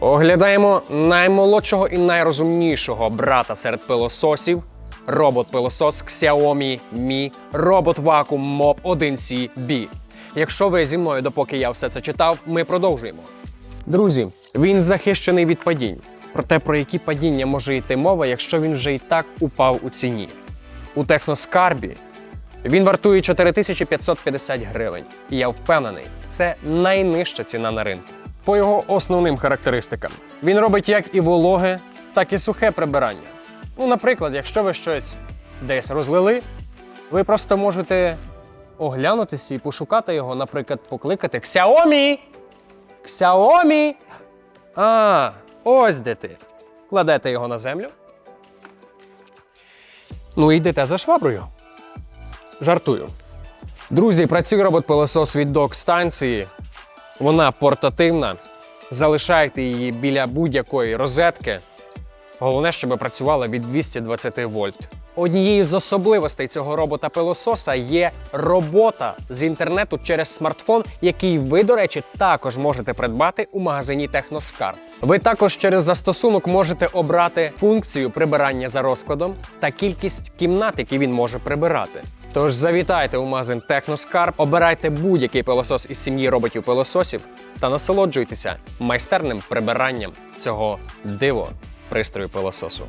Оглядаємо наймолодшого і найрозумнішого брата серед пилососів. Робот-пилосос Xiaomi Mi Robot Vacuum Mop 1C B. Якщо ви зі мною, допоки я все це читав, ми продовжуємо. Друзі, він захищений від падінь. Проте про які падіння може йти мова, якщо він вже і так упав у ціні. У техноскарбі він вартує 4550 гривень. І я впевнений, це найнижча ціна на ринку. По його основним характеристикам, він робить як і вологе, так і сухе прибирання. Ну, наприклад, якщо ви щось десь розлили, ви просто можете оглянутися і пошукати його, наприклад, покликати Xiaomi! Xiaomi! А, ось де ти. Кладете його на землю. Ну йдете за шваброю. Жартую. Друзі, працює робот-пилосос від док-станції. Вона портативна. Залишайте її біля будь-якої розетки. Головне, щоб працювала від 220 вольт. Однією з особливостей цього робота-пилососа є робота з інтернету через смартфон, який ви, до речі, також можете придбати у магазині Техноскарб. Ви також через застосунок можете обрати функцію прибирання за розкладом та кількість кімнат, які він може прибирати. Тож завітайте у магазин Техноскарб, обирайте будь-який пилосос із сім'ї роботів-пилососів та насолоджуйтеся майстерним прибиранням цього диво пристрою пилососу.